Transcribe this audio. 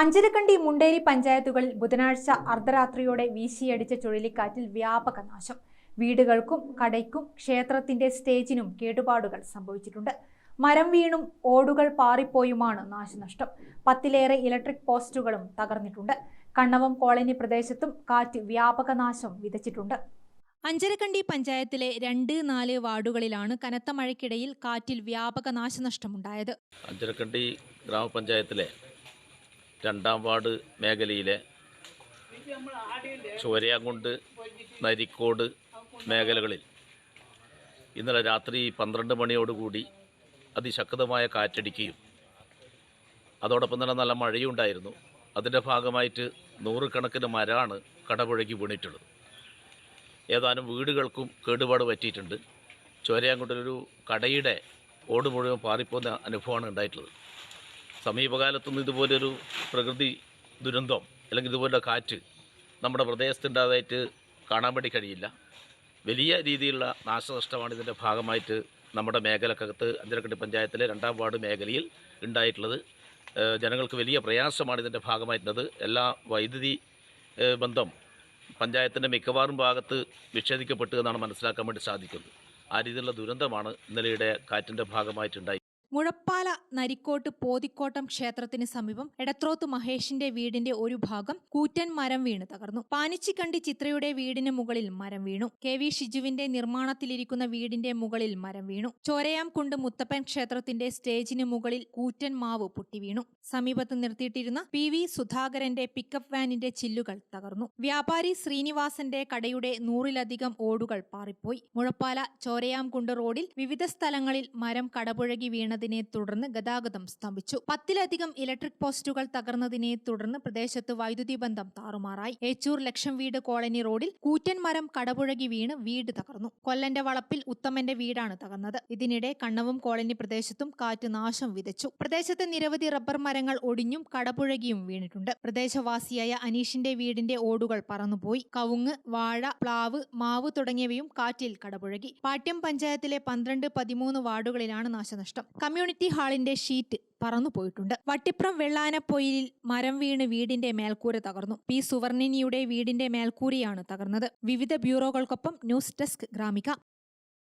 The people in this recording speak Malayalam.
അഞ്ചരക്കണ്ടി മുണ്ടേരി പഞ്ചായത്തുകളിൽ ബുധനാഴ്ച അർദ്ധരാത്രിയോടെ വീശിയടിച്ച ചുഴലിക്കാറ്റിൽ വ്യാപക നാശം. വീടുകൾക്കും കടയ്ക്കും ക്ഷേത്രത്തിന്റെ സ്റ്റേജിനും കേടുപാടുകൾ സംഭവിച്ചിട്ടുണ്ട്. മരം വീണും ഓടുകൾ പാറിപ്പോയുമാണ് നാശനഷ്ടം. പത്തിലേറെ ഇലക്ട്രിക് പോസ്റ്റുകളും തകർന്നിട്ടുണ്ട്. കണ്ണവം കോളനി പ്രദേശത്തും കാറ്റ് വ്യാപക നാശം വിതച്ചിട്ടുണ്ട്. അഞ്ചരക്കണ്ടി പഞ്ചായത്തിലെ രണ്ട് നാല് വാർഡുകളിലാണ് കനത്ത മഴയ്ക്കിടയിൽ കാറ്റിൽ വ്യാപക നാശനഷ്ടമുണ്ടായത്. അഞ്ചരക്കണ്ടി ഗ്രാമപഞ്ചായത്തിലെ രണ്ടാം വാർഡ് മേഖലയിലെ ചോരയാങ്കുണ്ട് നരിക്കോട് മേഖലകളിൽ. ഇന്നലെ രാത്രി പന്ത്രണ്ട് മണിയോടുകൂടി അതിശക്തമായ കാറ്റടിക്കുകയും അതോടൊപ്പം തന്നെ നല്ല മഴയും ഉണ്ടായിരുന്നു അതിന്റെ ഭാഗമായിട്ട് നൂറുകണക്കിന് മരമാണ് കടപുഴകി വീണിട്ടുള്ളത്. ഏതാനും വീടുകൾക്കും കേടുപാട് പറ്റിയിട്ടുണ്ട്. ചോരയാങ്കുണ്ടിലൊരു കടയുടെ ഓട് മുഴുവൻ പാറിപ്പോകുന്ന അനുഭവമാണ് ഉണ്ടായിട്ടുള്ളത്. സമീപകാലത്തൊന്നും ഇതുപോലൊരു പ്രകൃതി ദുരന്തം അല്ലെങ്കിൽ ഇതുപോലുള്ള കാറ്റ് നമ്മുടെ പ്രദേശത്തുണ്ടായതായിട്ട് കാണാൻ വേണ്ടി കഴിയില്ല. വലിയ രീതിയിലുള്ള നാശനഷ്ടമാണ് ഇതിന്റെ ഭാഗമായിട്ട് നമ്മുടെ മേഖലക്കകത്ത് അഞ്ചരക്കണ്ടി പഞ്ചായത്തിലെ രണ്ടാം വാർഡ് മേഖലയിൽ ഉണ്ടായിട്ടുള്ളത്. ജനങ്ങൾക്ക് വലിയ പ്രയാസമാണ് ഇതിന്റെ ഭാഗമായിട്ടുള്ളത്. എല്ലാ വൈദ്യുതി ബന്ധം പഞ്ചായത്തിന്റെ മിക്കവാറും ഭാഗത്ത് വിച്ഛേദിക്കപ്പെട്ടു എന്നാണ് മനസ്സിലാക്കാൻ വേണ്ടി സാധിക്കുന്നത്. ആ രീതിയിലുള്ള ദുരന്തമാണ് ഇന്നലെയുടെ കാറ്റിന്റെ ഭാഗമായിട്ടുണ്ടായി മുഴപ്പാല നരിക്കോട്ട് പോതിക്കോട്ടം ക്ഷേത്രത്തിന് സമീപം എടത്രോത്ത് മഹേഷിന്റെ വീടിന്റെ ഒരു ഭാഗം കൂറ്റൻ മരം വീണ് തകർന്നു. പാനിച്ചിക്കണ്ടി ചിത്രയുടെ വീടിന് മുകളിൽ മരം വീണു. കെ വി ഷിജുവിന്റെ നിർമ്മാണത്തിലിരിക്കുന്ന വീടിന്റെ മുകളിൽ മരം വീണു. ചോരയാംകുണ്ട് മുത്തപ്പൻ ക്ഷേത്രത്തിന്റെ സ്റ്റേജിന് മുകളിൽ കൂറ്റൻ മാവ് പൊട്ടി വീണു. സമീപത്ത് നിർത്തിയിട്ടിരുന്ന പി വി സുധാകരന്റെ പിക്കപ്പ് വാനിന്റെ ചില്ലുകൾ തകർന്നു. വ്യാപാരി ശ്രീനിവാസന്റെ കടയുടെ നൂറിലധികം ഓടുകൾ പാറിപ്പോയി. മുഴപ്പാല ചോരയാംകുണ്ട് റോഡിൽ വിവിധ സ്ഥലങ്ങളിൽ മരം കടപുഴകി വീണതിനെ തുടർന്ന് ഗതാഗതം സ്തംഭിച്ചു. പത്തിലധികം ഇലക്ട്രിക് പോസ്റ്റുകൾ തകർന്നതിനെ തുടർന്ന് പ്രദേശത്ത് വൈദ്യുതി ബന്ധം താറുമാറായി. ഏച്ചൂർ ലക്ഷം വീട് കോളനി റോഡിൽ കൂറ്റൻ മരം കടപുഴകി വീണ് വീട് തകർന്നു. കൊല്ലന്റെ വളപ്പിൽ ഉത്തമന്റെ വീടാണ് തകർന്നത്. ഇതിനിടെ കണ്ണവും കോളനി പ്രദേശത്തും കാറ്റ് നാശം വിതച്ചു. പ്രദേശത്തെ നിരവധി റബ്ബർ മരങ്ങൾ ഒടിഞ്ഞും കടപുഴകിയും വീണിട്ടുണ്ട്. പ്രദേശവാസിയായ അനീഷിന്റെ വീടിന്റെ ഓടുകൾ പറന്നുപോയി. കവുങ്ങ് വാഴ പ്ലാവ് മാവ് തുടങ്ങിയവയും കാറ്റിൽ കടപുഴകി. പാട്യം പഞ്ചായത്തിലെ പന്ത്രണ്ട് പതിമൂന്ന് വാർഡുകളിലാണ് നാശനഷ്ടം. കമ്മ്യൂണിറ്റി ഹാളിന്റെ ഷീറ്റ് പറന്നു പോയിട്ടുണ്ട്. വട്ടിപ്രം വെള്ളാനപ്പൊയിലിൽ മരം വീണ് വീടിന്റെ മേൽക്കൂര തകർന്നു. പി സുവർണിനിയുടെ വീടിന്റെ മേൽക്കൂരയാണ് തകർന്നത്. വിവിധ ബ്യൂറോകൾക്കൊപ്പം ന്യൂസ് ഡെസ്ക് ഗ്രാമിക.